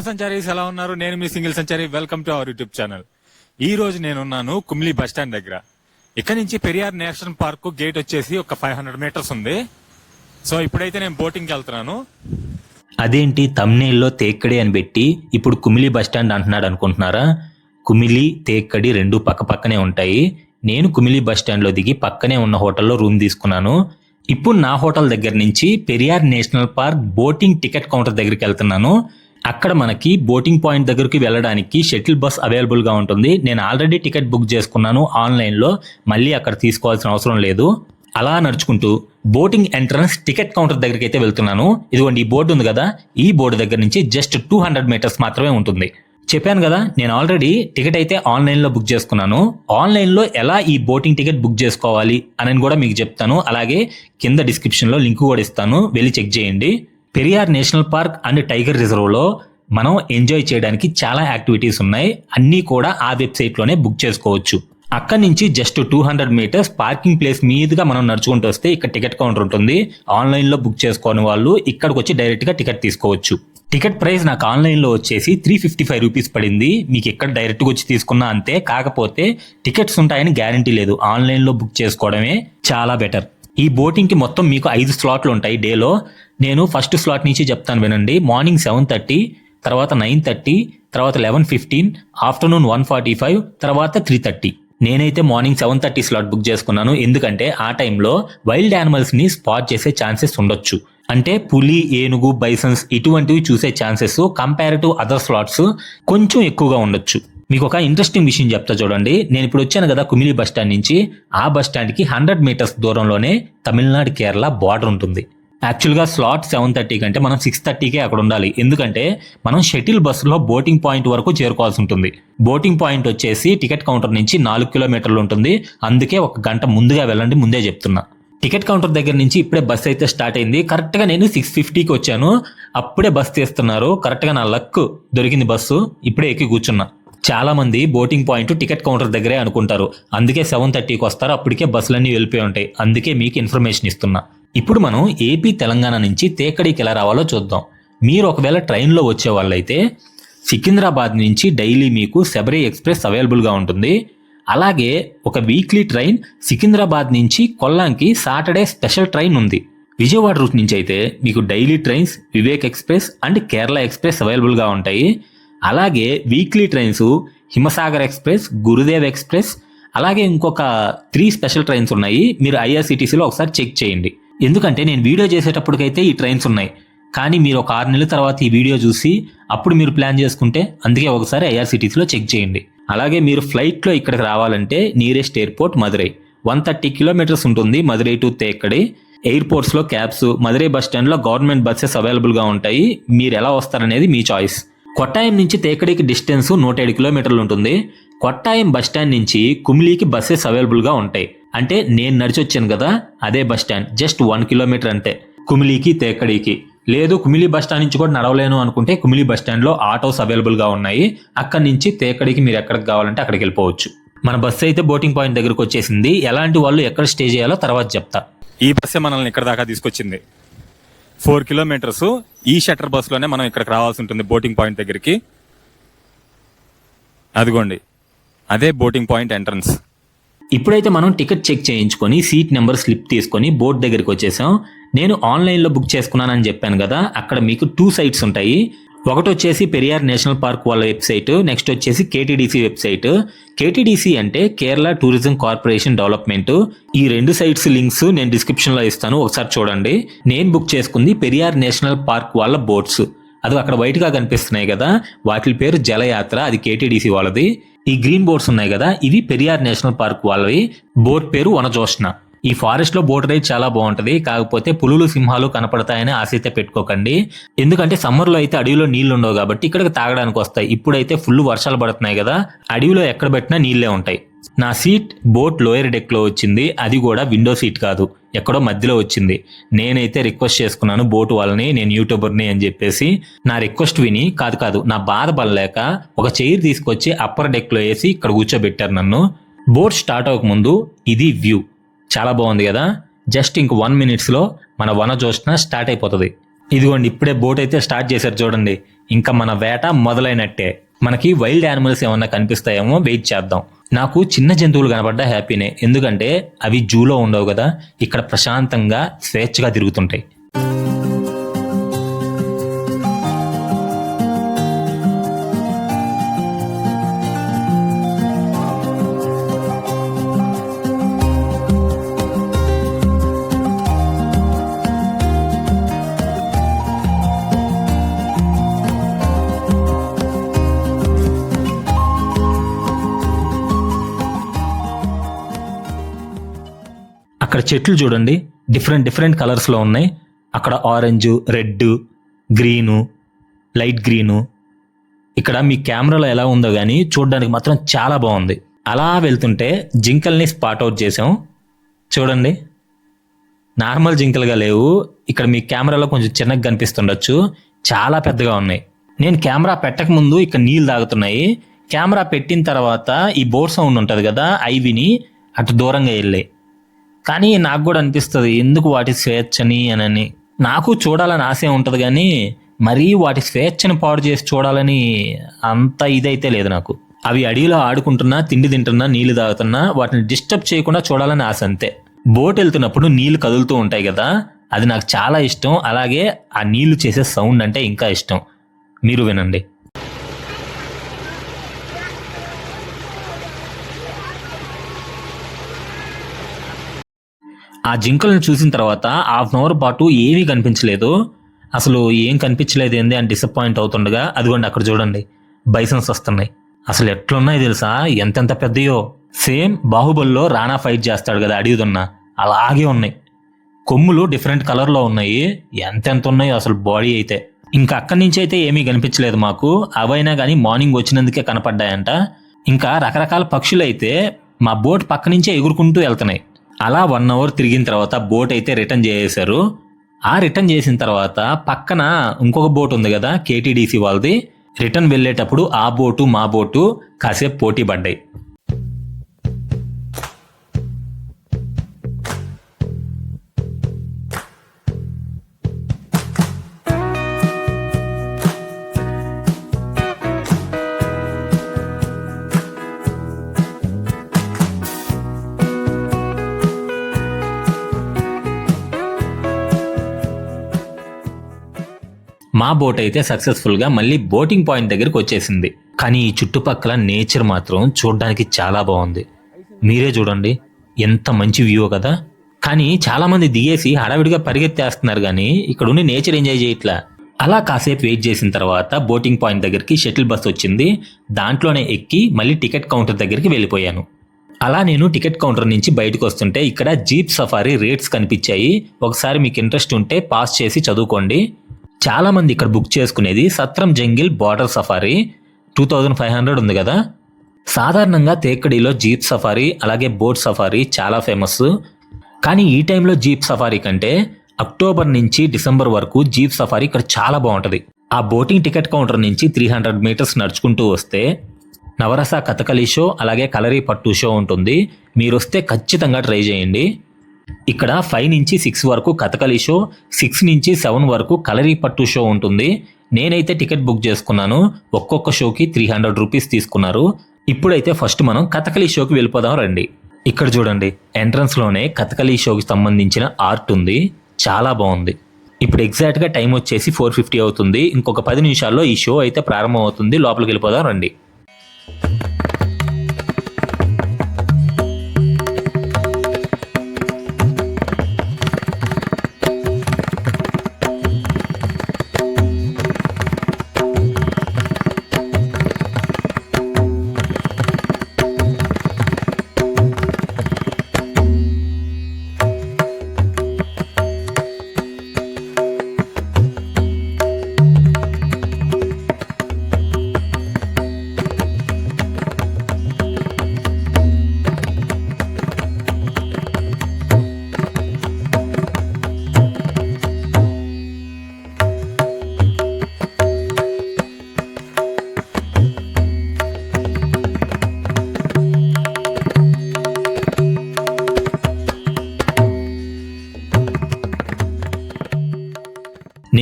Hello సంచారీస్ ఎలా ఉన్నారు? నేను మీ single Sanchari. Welcome to our YouTube channel ఈ రోజు నేనున్నాను కుమ్లీ బస్ స్టాండ్ దగ్గర. ఇక్కడ నుంచి పెరియార్ నేషనల్ పార్క్ గేట్ వచ్చేసి ఒక ఫైవ్ హండ్రెడ్ మీటర్స్ ఉంది. సో ఇప్పుడైతే నేను బోటింగ్కి వెళ్తున్నాను. అదేంటి తమ్నేల్లో తేక్కడి అని పెట్టి ఇప్పుడు కుమిలి బస్టాండ్ అంటున్నాడు అనుకుంటున్నారా? కుమిలి తేక్కడి రెండు పక్క పక్కనే ఉంటాయి. నేను కుమిలి బస్టాండ్లో దిగి పక్కనే ఉన్న హోటల్లో రూమ్ తీసుకున్నాను. ఇప్పుడు నా హోటల్ దగ్గర నుంచి Periyar national park boating ticket counter దగ్గరికి వెళ్తున్నాను. అక్కడ మనకి బోటింగ్ పాయింట్ దగ్గరికి వెళ్ళడానికి షటిల్ బస్ అవైలబుల్గా ఉంటుంది. నేను ఆల్రెడీ టికెట్ బుక్ చేసుకున్నాను ఆన్లైన్లో మళ్ళీ అక్కడ తీసుకోవాల్సిన అవసరం లేదు. అలా నడుచుకుంటూ బోటింగ్ ఎంట్రన్స్ టికెట్ కౌంటర్ దగ్గరికి అయితే వెళ్తున్నాను. ఇదిగోండి ఈ బోర్డు ఉంది కదా. ఈ బోర్డు దగ్గర నుంచి జస్ట్ టూ హండ్రెడ్ మీటర్స్ మాత్రమే ఉంటుంది. చెప్పాను కదా నేను ఆల్రెడీ టికెట్ అయితే ఆన్లైన్లో బుక్ చేసుకున్నాను. ఆన్లైన్లో ఎలా ఈ బోటింగ్ టికెట్ బుక్ చేసుకోవాలి అని కూడా మీకు చెప్తాను. అలాగే కింద డిస్క్రిప్షన్లో లింక్ కూడా ఇస్తాను. వెళ్ళి చెక్ చేయండి. Periyar national park and tiger రిజర్వ్లో మనం ఎంజాయ్ చేయడానికి చాలా యాక్టివిటీస్ ఉన్నాయి. అన్నీ కూడా ఆ వెబ్సైట్లోనే బుక్ చేసుకోవచ్చు. అక్కడి నుంచి just two hundred metres parking place మీదుగా మనం నడుచుకుంటూ వస్తే ఇక్కడ టికెట్ కౌంటర్ ఉంటుంది. ఆన్లైన్లో బుక్ చేసుకోని వాళ్ళు ఇక్కడికి వచ్చి డైరెక్ట్గా టికెట్ తీసుకోవచ్చు. టికెట్ ప్రైస్ నాకు ఆన్లైన్లో వచ్చేసి త్రీ ఫిఫ్టీ ఫైవ్ రూపీస్ పడింది. మీకు ఎక్కడ డైరెక్ట్గా వచ్చి తీసుకున్నా అంతే. కాకపోతే టికెట్స్ ఉంటాయని గ్యారంటీ లేదు. ఆన్లైన్లో బుక్ చేసుకోవడమే చాలా బెటర్. ఈ బోటింగ్కి మొత్తం మీకు ఐదు స్లాట్లు ఉంటాయి డేలో. నేను ఫస్ట్ స్లాట్ నుంచి చెప్తాను వినండి. మార్నింగ్ సెవెన్ థర్టీ తర్వాత నైన్ థర్టీ తర్వాత eleven fifteen afternoon one forty five తర్వాత త్రీ థర్టీ. నేనైతే morning seven thirty slot book చేసుకున్నాను. ఎందుకంటే ఆ టైంలో వైల్డ్ యానిమల్స్ని స్పాట్ చేసే ఛాన్సెస్ ఉండొచ్చు. అంటే పులి ఏనుగు బైసన్స్ ఇటువంటివి చూసే chances compare to other slots కొంచెం ఎక్కువగా ఉండొచ్చు. మీకు ఒక ఇంట్రెస్టింగ్ విషయం చెప్తా చూడండి. నేను ఇప్పుడు వచ్చాను కదా కుమిలి బస్ స్టాండ్ నుంచి. ఆ బస్ హండ్రెడ్ మీటర్స్ దూరంలోనే తమిళనాడు కేరళ బార్డర్ ఉంటుంది. యాక్చువల్గా స్లాట్ సెవెన్ థర్టీ కంటే మనం సిక్స్ థర్టీకే అక్కడ ఉండాలి. ఎందుకంటే మనం షటిల్ బస్సులో బోటింగ్ పాయింట్ వరకు చేరుకోవాల్సి ఉంటుంది. బోటింగ్ పాయింట్ వచ్చేసి టికెట్ కౌంటర్ నుంచి నాలుగు కిలోమీటర్లు ఉంటుంది. అందుకే ఒక గంట ముందుగా వెళ్ళండి ముందే చెప్తున్నా. టికెట్ కౌంటర్ దగ్గర నుంచి ఇప్పుడే బస్ అయితే స్టార్ట్ అయింది. కరెక్ట్గా నేను సిక్స్ ఫిఫ్టీకి వచ్చాను. అప్పుడే బస్ తీస్తున్నారు. కరెక్ట్గా నా లక్ దొరికింది బస్సు ఇప్పుడే ఎక్కి కూర్చున్నా. చాలామంది బోటింగ్ పాయింట్ టికెట్ కౌంటర్ దగ్గరే అనుకుంటారు. అందుకే సెవెన్ థర్టీకి వస్తారు. అప్పటికే బస్సులన్నీ వెళ్ళిపోయి ఉంటాయి. అందుకే మీకు ఇన్ఫర్మేషన్ ఇస్తున్నా. ఇప్పుడు మనం ఏపీ తెలంగాణ నుంచి తేకడికి ఎలా రావాలో చూద్దాం. మీరు ఒకవేళ ట్రైన్లో వచ్చే వాళ్ళైతే సికింద్రాబాద్ నుంచి డైలీ మీకు శబరి ఎక్స్ప్రెస్ అవైలబుల్గా ఉంటుంది. అలాగే ఒక వీక్లీ ట్రైన్ సికింద్రాబాద్ నుంచి కొల్లాంకి సాటర్డే స్పెషల్ ట్రైన్ ఉంది. విజయవాడ రూట్ నుంచి అయితే మీకు daily trains Vivek express and Kerala express అవైలబుల్గా ఉంటాయి. అలాగే weekly trains Himsagar express Gurudev express అలాగే ఇంకొక త్రీ స్పెషల్ ట్రైన్స్ ఉన్నాయి. మీరు ఐఆర్సిటీసీలో ఒకసారి చెక్ చేయండి. ఎందుకంటే నేను వీడియో చేసేటప్పటికైతే ఈ ట్రైన్స్ ఉన్నాయి. కానీ మీరు ఒక ఆరు నెలల తర్వాత ఈ వీడియో చూసి అప్పుడు మీరు ప్లాన్ చేసుకుంటే అందుకే ఒకసారి ఐఆర్సిటీసీలో చెక్ చేయండి. అలాగే మీరు ఫ్లైట్లో ఇక్కడికి రావాలంటే nearest airport Madurai one thirty kilometres ఉంటుంది మదురై టు తేక్కడి. ఎయిర్పోర్ట్స్లో క్యాబ్స్ మదురై బస్ స్టాండ్లో గవర్నమెంట్ బస్సెస్ అవైలబుల్గా ఉంటాయి. మీరు ఎలా వస్తారనేది మీ చాయిస్ కొట్టాయం నుంచి తేకడికి డిస్టెన్స్ నూట ఏడు కిలోమీటర్లు ఉంటుంది. కొట్టాయం బస్ స్టాండ్ నుంచి కుమిలీకి బస్సెస్ అవైలబుల్గా ఉంటాయి. అంటే నేను నడిచొచ్చాను కదా అదే bus stand. Just one kilometre అంతే. కుమిలీకి తేకడికి. లేదు కుమిలి బస్టాండ్ నుంచి కూడా నడవలేను అనుకుంటే కుమిలి బస్ స్టాండ్లో ఆటోస్ అవైలబుల్గా ఉన్నాయి. అక్కడి నుంచి తేకడికి మీరు ఎక్కడికి కావాలంటే అక్కడికి వెళ్ళిపోవచ్చు. మన బస్సు అయితే బోటింగ్ పాయింట్ దగ్గరకు వచ్చేసింది. ఎలాంటి వాళ్ళు ఎక్కడ స్టే చేయాలో తర్వాత చెప్తా. ఈ బస్సే మనల్ని ఇక్కడ దాకా తీసుకొచ్చింది. ఫోర్ కిలోమీటర్స్ ఈ షట్టర్ బస్సులోనే మనం ఇక్కడికి రావాల్సి ఉంటుంది బోటింగ్ పాయింట్ దగ్గరికి. అదిగోండి. అదే బోటింగ్ పాయింట్ ఎంట్రన్స్. ఇప్పుడైతే మనం టికెట్ చెక్ చేయించుకొని సీట్ నెంబర్ స్లిప్ తీసుకొని బోట్ దగ్గరికి వచ్చేసాం. నేను ఆన్లైన్లో బుక్ చేసుకున్నానని చెప్పాను కదా అక్కడ మీకు టూ సైట్స్ ఉంటాయి. ఒకటి వచ్చేసి పెరియార్ నేషనల్ పార్క్ వాళ్ళ వెబ్సైట్ నెక్స్ట్ వచ్చేసి కేటీడీసీ వెబ్సైట్. కేటీడీసీ అంటే కేరళ టూరిజం కార్పొరేషన్ డెవలప్మెంట్. ఈ రెండు సైట్స్ లింక్స్ నేను డిస్క్రిప్షన్లో ఇస్తాను ఒకసారి చూడండి. నేను బుక్ చేసుకుంది పెరియార్ నేషనల్ పార్క్ వాళ్ళ బోట్స్. అది అక్కడ వైట్గా కనిపిస్తున్నాయి కదా వాటి పేరు జలయాత్ర అది కేటీడీసీ వాళ్ళది. ఈ గ్రీన్ బోర్డ్స్ ఉన్నాయి కదా ఇవి పెరియార్ నేషనల్ పార్క్ వాళ్ళవి. బోట్ పేరు వనజోష్ణ. ఈ ఫారెస్ట్లో బోట్ రైడ్ చాలా బాగుంటది. కాకపోతే పులులు సింహాలు కనపడతాయని ఆశ అయితే పెట్టుకోకండి. ఎందుకంటే సమ్మర్లో అయితే అడవిలో నీళ్ళు ఉండవు కాబట్టి ఇక్కడికి తాగడానికి వస్తాయి. ఇప్పుడైతే ఫుల్ వర్షాలు పడుతున్నాయి కదా అడవిలో ఎక్కడ పెట్టినా నీళ్ళే ఉంటాయి. నా సీట్ బోట్ లోయర్ డెక్లో వచ్చింది. అది కూడా విండో సీట్ కాదు. ఎక్కడో మధ్యలో వచ్చింది. నేనైతే రిక్వెస్ట్ చేసుకున్నాను బోట్ వాళ్ళని నేను యూట్యూబర్ని అని చెప్పేసి. నా రిక్వెస్ట్ విని కాదు కాదు నా బాధ పడలేక ఒక చైర్ తీసుకొచ్చి అప్పర్ డెక్లో వేసి ఇక్కడ కూర్చోబెట్టారు నన్ను. బోట్ స్టార్ట్ అవ్వకముందు ఇది వ్యూ చాలా బాగుంది కదా? జస్ట్ ఇంక వన్ మినిట్స్లో మన వన జోష్న స్టార్ట్ అయిపోతుంది. ఇదిగోండి ఇప్పుడే బోట్ అయితే స్టార్ట్ చేశారు చూడండి. ఇంకా మన వేట మొదలైనట్టే. మనకి వైల్డ్ యానిమల్స్ ఏమన్నా కనిపిస్తాయేమో వెయిట్ చేద్దాం. నాకు చిన్న జంతువులు కనపడ్డా హ్యాపీనే. ఎందుకంటే అవి జూలో ఉండవు కదా? ఇక్కడ ప్రశాంతంగా స్వేచ్ఛగా తిరుగుతుంటాయి. అక్కడ చెట్లు చూడండి. డిఫరెంట్ డిఫరెంట్ కలర్స్లో ఉన్నాయి. అక్కడ orange red green light green ఇక్కడ మీ కెమెరాలో ఎలా ఉందో కానీ చూడడానికి మాత్రం చాలా బాగుంది. అలా వెళ్తుంటే జింకల్ని స్పాట్ అవుట్ చేసాం చూడండి. నార్మల్ జింకలుగా లేవు. ఇక్కడ మీ కెమెరాలో కొంచెం చిన్నగా కనిపిస్తుండొచ్చు. చాలా పెద్దగా ఉన్నాయి. నేను కెమెరా పెట్టక ముందు ఇక్కడ నీళ్ళు తాగుతున్నాయి. కెమెరా పెట్టిన తర్వాత ఈ బోర్ సౌండ్ ఉంటుంది కదా అవి విని అటు దూరంగా వెళ్ళాయి కానీ నాకు కూడా అనిపిస్తుంది ఎందుకు వాటి స్వేచ్ఛని అనని. నాకు చూడాలని ఆశ ఉంటుంది కానీ మరీ వాటి స్వేచ్ఛని పాడు చేసి చూడాలని అంత ఇదైతే లేదు నాకు. అవి అడవిలో ఆడుకుంటున్నా తిండి తింటున్నా నీళ్ళు తాగుతున్నా వాటిని డిస్టర్బ్ చేయకుండా చూడాలని ఆశ అంతే. బోట్ వెళ్తున్నప్పుడు నీళ్ళు కదులుతూ ఉంటాయి కదా అది నాకు చాలా ఇష్టం. అలాగే ఆ నీళ్ళు చేసే సౌండ్ అంటే ఇంకా ఇష్టం. మీరు వినండి. ఆ జింకలను చూసిన తర్వాత హాఫ్ అన్ అవర్ పాటు ఏమీ కనిపించలేదు. అసలు ఏం కనిపించలేదు ఏంది అని డిసప్పాయింట్ అవుతుండగా అదిగోండి అక్కడ చూడండి బైసన్స్ వస్తున్నాయి. అసలు ఎట్లున్నాయి తెలుసా? ఎంతెంత పెద్దయో. సేమ్ బాహుబలిలో రాణా ఫైట్ చేస్తాడు కదా అడిగిదున్న అలాగే ఉన్నాయి. కొమ్ములు డిఫరెంట్ కలర్లో ఉన్నాయి. ఎంతెంత ఉన్నాయో అసలు బాడీ అయితే. ఇంకా అక్కడి నుంచి అయితే ఏమీ కనిపించలేదు మాకు. అవైనా కానీ మార్నింగ్ వచ్చినందుకే కనపడ్డాయంట. ఇంకా రకరకాల పక్షులు అయితే మా బోట్ పక్క నుంచే ఎగురుకుంటూ వెళ్తున్నాయి. అలా వన్ అవర్ తిరిగిన తర్వాత బోట్ అయితే రిటర్న్ చేసేశారు. ఆ రిటర్న్ చేసిన తర్వాత పక్కన ఇంకొక బోట్ ఉంది కదా కేటీడీసీ వాళ్ళది. రిటర్న్ వెళ్ళేటప్పుడు ఆ బోటు మా బోటు కాసేపు పోటీ పడ్డాయి. మా బోట్ అయితే సక్సెస్ఫుల్గా మళ్ళీ బోటింగ్ పాయింట్ దగ్గరికి వచ్చేసింది. కానీ ఈ చుట్టుపక్కల నేచర్ మాత్రం చూడడానికి చాలా బాగుంది. మీరే చూడండి ఎంత మంచి వ్యూ కదా. కానీ చాలామంది దిగేసి హడావిడిగా పరిగెత్తేస్తున్నారు కానీ ఇక్కడుండి నేచర్ ఎంజాయ్ చేయట్లా. అలా కాసేపు వెయిట్ చేసిన తర్వాత బోటింగ్ పాయింట్ దగ్గరికి షటిల్ బస్ వచ్చింది. దాంట్లోనే ఎక్కి మళ్ళీ టికెట్ కౌంటర్ దగ్గరికి వెళ్ళిపోయాను. అలా నేను టికెట్ కౌంటర్ నుంచి బయటకు వస్తుంటే ఇక్కడ జీప్ సఫారీ రేట్స్ కనిపించాయి. ఒకసారి మీకు ఇంట్రెస్ట్ ఉంటే పాస్ చేసి చదువుకోండి. చాలా మంది ఇక్కడ బుక్ చేసుకునేది Sathram jungle border safari two thousand five hundred ఉంది కదా. సాధారణంగా తేక్కడిలో జీప్ సఫారీ అలాగే బోట్ సఫారీ చాలా ఫేమస్. కానీ ఈ టైంలో జీప్ సఫారీ కంటే అక్టోబర్ నుంచి డిసెంబర్ వరకు జీప్ సఫారీ ఇక్కడ చాలా బాగుంటుంది. ఆ బోటింగ్ టికెట్ కౌంటర్ నుంచి త్రీ హండ్రెడ్ మీటర్స్ నడుచుకుంటూ వస్తే నవరస కథకళి షో అలాగే కలరీ పట్టు షో ఉంటుంది. మీరు వస్తే ఖచ్చితంగా ట్రై చేయండి. ఇక్కడ ఫైవ్ నుంచి సిక్స్ వరకు కథకళి షో సిక్స్ నుంచి సెవెన్ వరకు కలరీ పట్టు షో ఉంటుంది. నేనైతే టికెట్ బుక్ చేసుకున్నాను. ఒక్కొక్క షోకి త్రీ హండ్రెడ్ రూపీస్ తీసుకున్నారు. ఇప్పుడైతే ఫస్ట్ మనం కథకళి షోకి వెళ్ళిపోదాం రండి. ఇక్కడ చూడండి ఎంట్రన్స్లోనే కథకళి షోకి సంబంధించిన ఆర్ట్ ఉంది. చాలా బాగుంది. ఇప్పుడు ఎగ్జాక్ట్గా టైం వచ్చేసి ఫోర్ ఫిఫ్టీ అవుతుంది. ఇంకొక పది నిమిషాల్లో ఈ షో అయితే ప్రారంభం అవుతుంది లోపలికి వెళ్ళిపోదాం రండి.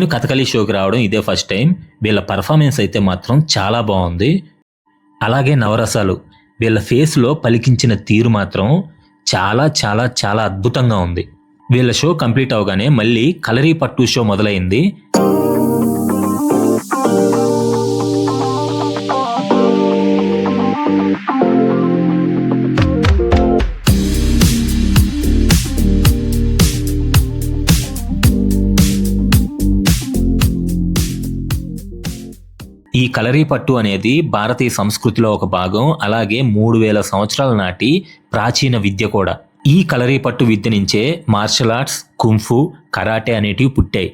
నేను కథకళి షోకి రావడం ఇదే ఫస్ట్ టైం. వీళ్ళ పర్ఫార్మెన్స్ అయితే మాత్రం చాలా బాగుంది. అలాగే నవరసాలు. వీళ్ళ ఫేస్లో పలికించిన తీరు మాత్రం చాలా చాలా చాలా అద్భుతంగా ఉంది. వీళ్ళ షో కంప్లీట్ అవగానే మళ్ళీ కలరీ పట్టు షో మొదలైంది. కలరీ పట్టు అనేది భారతీయ సంస్కృతిలో ఒక భాగం. అలాగే మూడు వేల సంవత్సరాల నాటి ప్రాచీన విద్య కూడా. ఈ కలరీ పట్టు విద్య నుంచే మార్షల్ ఆర్ట్స్ కుంఫు కరాటే అనేటివి పుట్టాయి.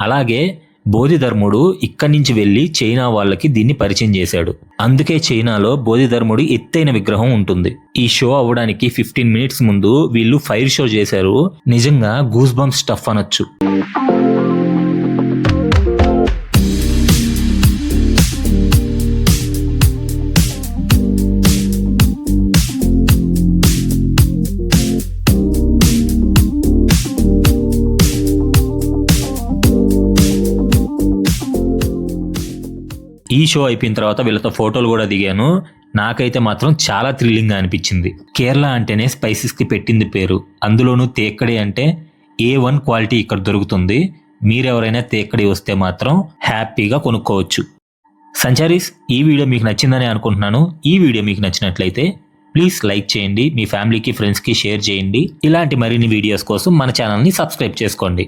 అలాగే బోధిధర్ముడు ఇక్కడి నుంచి వెళ్ళి చైనా వాళ్ళకి దీన్ని పరిచయం చేశాడు. అందుకే చైనాలో బోధిధర్ముడు ఎత్తైన విగ్రహం ఉంటుంది. ఈ షో అవ్వడానికి ఫిఫ్టీన్ మినిట్స్ ముందు వీళ్ళు ఫైర్ షో చేశారు. నిజంగా గూస్ బంప్ స్టఫ్ అనొచ్చు. షో అయిపోయిన తర్వాత వీళ్ళతో ఫోటోలు కూడా దిగాను. నాకైతే మాత్రం చాలా థ్రిల్లింగ్గా అనిపించింది. కేరళ అంటేనే స్పైసెస్కి పెట్టింది పేరు. అందులోనూ తేక్కడి అంటే ఏ వన్ క్వాలిటీ ఇక్కడ దొరుకుతుంది. మీరెవరైనా తేక్కడి వస్తే మాత్రం హ్యాపీగా కొనుక్కోవచ్చు. సంచారీస్ ఈ వీడియో మీకు నచ్చిందని అనుకుంటున్నాను. ఈ వీడియో మీకు నచ్చినట్లయితే ప్లీజ్ లైక్ చేయండి. మీ ఫ్యామిలీకి ఫ్రెండ్స్కి షేర్ చేయండి. ఇలాంటి మరిన్ని వీడియోస్ కోసం మన ఛానల్ని సబ్స్క్రైబ్ చేసుకోండి.